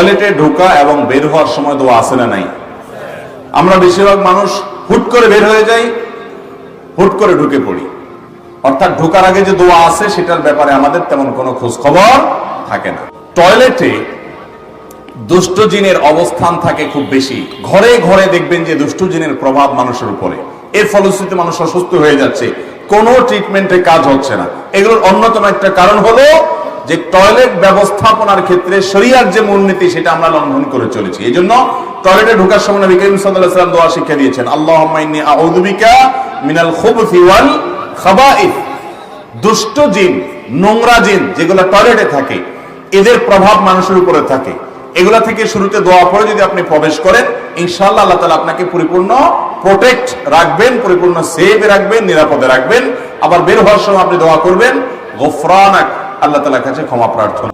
টয়লেটে ঢোকা এবং বের হওয়ার সময় দোয়া আছে না নাই? আমরা বেশিরভাগ মানুষ হুট করে বের হয়ে যাই, হুট করে ঢুকে পড়ি। অর্থাৎ ঢোকার আগে যে দোয়া আছে, সেটার ব্যাপারে আমাদের তেমন কোনো খোঁজ খবর থাকে না। টয়লেটে দুষ্ট জিনের অবস্থান থাকে খুব বেশি। ঘরে ঘরে দেখবেন যে দুষ্ট জিনের প্রভাব মানুষের উপরে। এর ফলশ্রুতিতে মানুষ অসুস্থ হয়ে যাচ্ছে। কোনো ট্রিটমেন্টে কাজ হচ্ছে না। এগুলোর অন্যতম একটা কারণ হলো যে টয়লেট ব্যবস্থাপনার ক্ষেত্রে শরিয়ার যে মূলনীতি, সেটা আমরা লঙ্ঘন করে চলেছি। এই জন্য টয়লেটে ঢোকার সময় নবী করিম সাল্লাল্লাহু আলাইহি দোয়া শিক্ষা দিয়েছেন, আল্লাহুম্মা ইন্নী আউযু বিকা মিনাল খুবুসি ওয়াল দুষ্ট জিন, নোংরা জিন, যেগুলো টয়লেটে থাকে, এদের প্রভাব মানুষের উপরে থাকে। এগুলা থেকে শুরুতে দোয়া পড়ে যদি আপনি প্রবেশ করেন, ইনশাআল্লাহ আল্লাহ তাআলা আপনাকে পরিপূর্ণ প্রোটেক্ট রাখবেন, পরিপূর্ণ সেভ রাখবেন, নিরাপদে রাখবেন। আবার বের হওয়ার সময় আপনি দোয়া করবেন, গোফরানাক আল্লাহ তালার কাছে ক্ষমা প্রার্থনা।